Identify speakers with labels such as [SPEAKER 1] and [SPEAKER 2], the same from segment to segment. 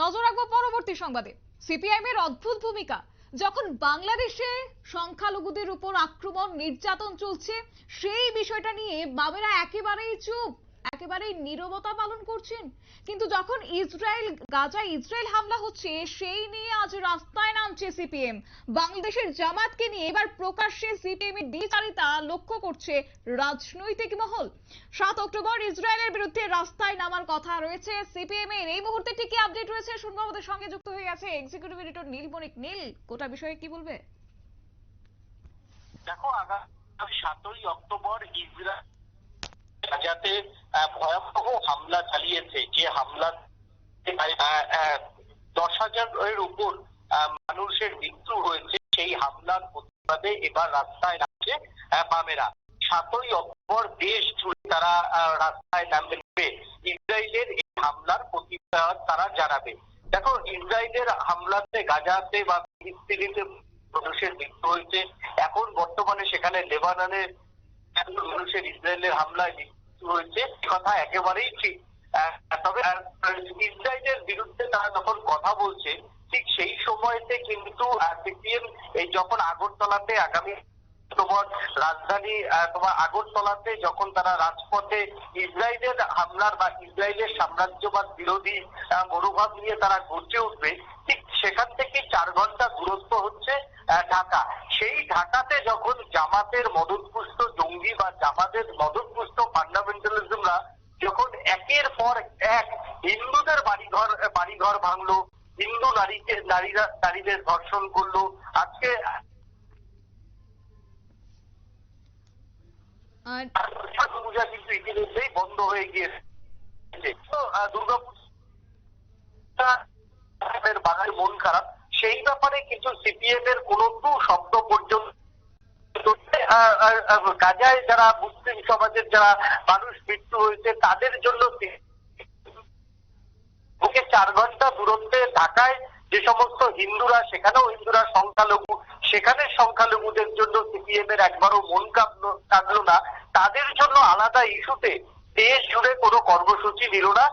[SPEAKER 1] নজর রাখব পরবর্তী সংবাদে। সিপিআইএম এর অদ্ভুত ভূমিকা, যখন বাংলাদেশে সংখ্যালঘুদের উপর আক্রমণ, নির্যাতন চলছে, সেই বিষয়টা নিয়ে বামেরা একেবারেই চুপ। একেবারেই নীরবতা পালন করছেন। কিন্তু যখন ইসরায়েল গাজায় ইসরায়েল হামলা হচ্ছে, সেই নিয়ে আজ রাস্তায় নামছে সিপিএম। বাংলাদেশের জামাতকে নিয়ে এবার প্রকাশ্যে সিপিএম এর দ্বিচারিতা লক্ষ্য করছে রাজনৈতিক মহল। সাত অক্টোবর ইসরায়েলের বিরুদ্ধে রাস্তায় নামার কথা রয়েছে সিপিএম এর এই মুহূর্তে ঠিক কি আপডেট রয়েছে শুনব আমাদের সঙ্গে যুক্ত হয়ে গেছে এক্সিকিউটিভ এডিটর নীল বণিক নীল, গোটা বিষয়ে কি বলবে?
[SPEAKER 2] দেখো, আগামী সাতই অক্টোবর ইসরায়েল গাজাতে ভয়াবহ হামলা চালিয়েছে। যে হামলা দশ হাজারের উপর মানুষের মৃত্যু হয়েছে, সেই হামলার প্রতিবাদে এবার রাস্তায় নামছে বামেরা। সাতই অক্টোবর দেশ জুড়ে তারা রাস্তায় নামবে। ইসরায়েলের এই হামলার প্রতিবাদ তারা জানাবে। দেখো, ইসরায়েলের হামলাতে গাজাতে বা ফিলিস্তিনিতে মানুষের মৃত্যু হয়েছে। এখন বর্তমানে সেখানে লেবাননে এত মানুষের ইসরায়েলের হামলায় এ কথা একেবারেই ঠিক। তবে ইসরায়েলের বিরুদ্ধে তারা যখন কথা বলছে, ঠিক সেই সময়তে কিন্তু সিপিএম যখন আগরতলাতে আগামী তোমার রাজধানী তোমার আগরতলাতে যখন তারা রাজপথে ইসরায়েলের হামলার বা ইসরায়েলের সাম্রাজ্যবাদ বিরোধী মনোভাব নিয়ে তারা গর্জে উঠবে, ঠিক সেখান থেকে চার ঘণ্টা দূরত্ব হচ্ছে ঢাকা। সেই ঢাকাতে যখন জামাতের মদতপুষ্ট জঙ্গি বা জামাতের মদতপুষ্ট ফান্ডামেন্টালিজমরা যখন একের পর এক হিন্দুদের বাড়িঘর বাড়িঘর ভাঙলো হিন্দু নারীকে নারীরা নারীদের ধর্ষণ করল। আজকে দুর্গাপূজা কিন্তু ইতিমধ্যেই বন্ধ হয়ে গিয়েছে। বাঙালি মন খারাপ। সেই ব্যাপারে কিন্তু সিপিএম এর কোন টু শব্দ পর্যন্ত গাজায় যারা মুসলিম সমাজের যারা মানুষ মৃত্যু হয়েছে তাদের জন্য বুকে চার ঘণ্টা দূরত্বে ঢাকায় যে সমস্ত হিন্দুরা, সেখানেও হিন্দুরা সংখ্যালঘু, সেখানে সংখ্যালঘুদের জন্য সিপিএম এর একবারও মন কাঁদলো না। তাদের জন্য আলাদা ইস্যুতে দেশ জুড়ে কোনো কর্মসূচি নিল না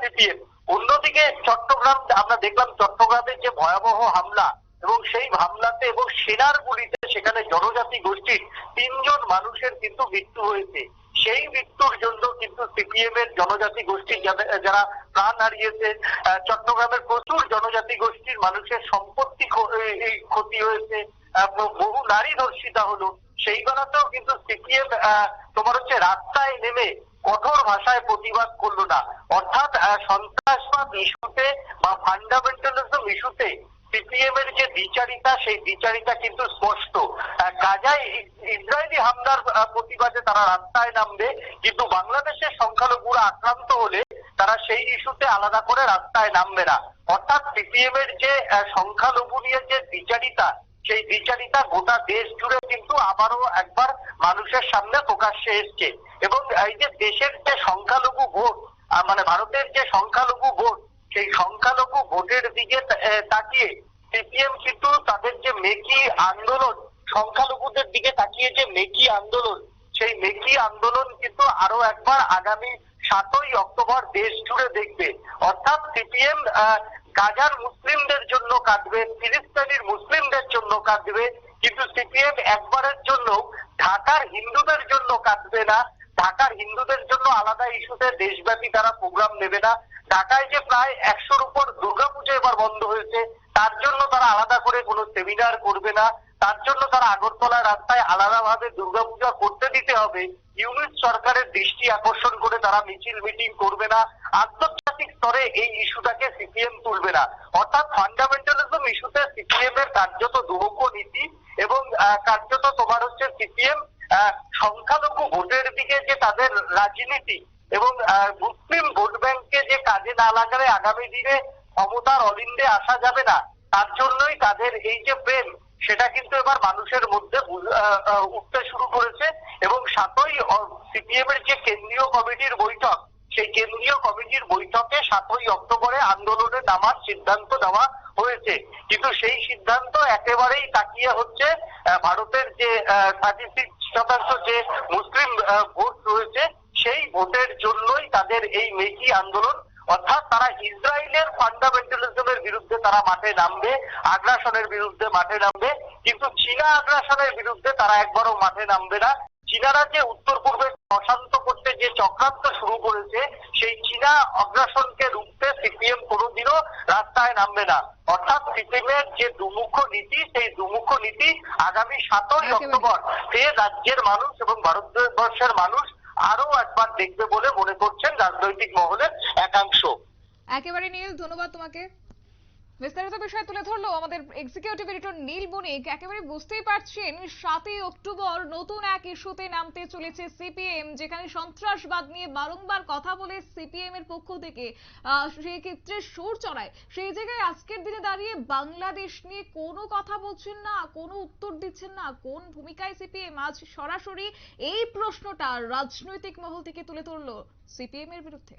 [SPEAKER 2] সিপিএম। অন্যদিকে চট্টগ্রাম, আমরা দেখলাম চট্টগ্রামের যে ভয়াবহ হামলা এবং সেই হামলাতে এবং সেনার গুলিতে সেখানে জনজাতি গোষ্ঠীর তিনজন মানুষের কিন্তু মৃত্যু হয়েছে। সেই মৃত্যুর সিপিএম এর জনজাতি গোষ্ঠী যারা প্রাণ হারিয়েছে চট্টগ্রামের প্রচুর জনজাতি গোষ্ঠীর মানুষের সম্পত্তি ক্ষতি হয়েছে বহু নারী ধর্ষিতা হলো। সেই বেলাতেও কিন্তু সিপিএম তোমার হচ্ছে রাস্তায় নেমে কঠোর ভাষায় প্রতিবাদ করল না। অর্থাৎ সন্ত্রাসবাদ ইস্যুতে বা ফান্ডামেন্টালিজম ইস্যুতে সিপিএম এর যে দ্বিচারিতা, সেই দ্বিচারিতা কিন্তু স্পষ্ট। ই- ইসরায়েলি হামলার প্রতিবাদে তারা রাস্তায় নামবে, কিন্তু বাংলাদেশের সংখ্যালঘুরা আক্রান্ত হলে তারা সেই ইস্যুতে আলাদা করে রাস্তায় নামবে না। অর্থাৎ সিপিএম এর যে সংখ্যালঘু নিয়ে যে দ্বিচারিতা, সেই দ্বিচারিতা গোটা দেশ জুড়ে কিন্তু আবারও একবার মানুষের সামনে প্রকাশ্যে এসছে। এবং এই যে দেশের যে সংখ্যালঘু ভোট মানে ভারতের যে সংখ্যালঘু ভোট সেই সংখ্যালঘু ভোটের দিকে তাকিয়ে সিপিএম কিন্তু তাদের যে মেকি আন্দোলন, সংখ্যালঘুদের দিকে তাকিয়ে যে মেকি আন্দোলন, সেই মেকি আন্দোলন কিন্তু আরও একবার আগামী সাতই অক্টোবর দেশ জুড়ে দেখবে। অর্থাৎ সিপিএম গাজার মুসলিমদের জন্য কাঁদবে, ফিলিস্তিনির মুসলিমদের জন্য কাঁদবে, কিন্তু সিপিএম একবারের জন্য ঢাকার হিন্দুদের জন্য কাঁদবে না। ঢাকার হিন্দুদের জন্য আলাদা ইস্যুতে দেশব্যাপী তারা প্রোগ্রাম নেবে না। ঢাকায় যে প্রায় একশোর উপর দুর্গাপুজো এবার বন্ধ হয়েছে, তার জন্য তারা আলাদা করে কোনো সেমিনার করবে না। তার জন্য তারা আগরতলা রাস্তায় আলাদাভাবে দুর্গাপূজা করতে দিতে হবে। ইউনিট সরকারের দৃষ্টি আকর্ষণ করে তারা মিছিল, মিটিং করবে না। আন্তর্জাতিক স্তরে এই ইস্যুটাকে সিপিএম তুলবে না। অর্থাৎ ফান্ডামেন্টালিজম ইস্যুতে সিপিএম এর কার্যত দুরঙ্গ নীতি এবং কার্যত তোমার হচ্ছে সিপিএম সংখ্যালঘু ভোটের দিকে যে তাদের রাজনীতি এবং মুসলিম ভোট ব্যাংকে যে কাজে না লাগালে আগামী দিনে ক্ষমতার অলিন্দে আসা যাবে না, তার জন্যই তাদের এই যে প্রেম সেটা কিন্তু এবার মানুষের মধ্যে উঠতে শুরু করেছে এবং সাতই সিপিএম এর যে কেন্দ্রীয় কমিটির বৈঠক সেই কেন্দ্রীয় কমিটির বৈঠকে সাতই অক্টোবরে আন্দোলনে নামার সিদ্ধান্ত নেওয়া হয়েছে। কিন্তু সেই সিদ্ধান্ত একেবারেই তাকিয়ে হচ্ছে ভারতের যে থার্টি সিক্স শতাংশ যে মুসলিম ভোট রয়েছে, সেই ভোটের জন্যই তাদের এই মেকি আন্দোলন। অর্থাৎ তারা ইসরায়েলের ফান্ডামেন্টালিজমের বিরুদ্ধে তারা মাঠে নামবে, আগ্রাসনের বিরুদ্ধে মাঠে নামবে, কিন্তু চীনা আগ্রাসনের বিরুদ্ধে তারা একবারও মাঠে নামবে না। চীনারা যে উত্তর পূর্বে অশান্ত যে চক্রান্ত শুরু করেছে সেই চীনা অগ্রাসনকে রুখতে সিপিএম কোনোদিনও রাস্তায় নামবে না। অর্থাৎ সিপিএমের যে দুমুখ নীতি সেই দুমুখ নীতি আগামী সাতই। অক্টোবর সে রাজ্যের মানুষ এবং ভারতবর্ষের মানুষ আরও একবার দেখবে বলে মনে করছেন রাজনৈতিক মহলের একাংশ।
[SPEAKER 1] একেবারে নীল ধন্যবাদ তোমাকে। বিস্তারিত বিষয় তুলে ধরলো আমাদের এক্সিকিউটিভ এডিটর নীল বণিক। একেবারে বুঝতেই পারছেন, সাতই অক্টোবর নতুন এক ইস্যুতে নামতে চলেছে সিপিএম, যেখানে সন্ত্রাসবাদ নিয়ে বারংবার কথা বলে সিপিএম এর পক্ষ থেকে। সেই ক্ষেত্রে সুর চড়ায়। সেই জায়গায় আজকের দিনে দাঁড়িয়ে বাংলাদেশ নিয়ে কোনো কথা বলছেন না, কোনো উত্তর দিচ্ছেন না, কোন ভূমিকায় সিপিএম আজ সরাসরি এই প্রশ্নটা রাজনৈতিক মহল থেকে তুলে ধরলো সিপিএম এর বিরুদ্ধে?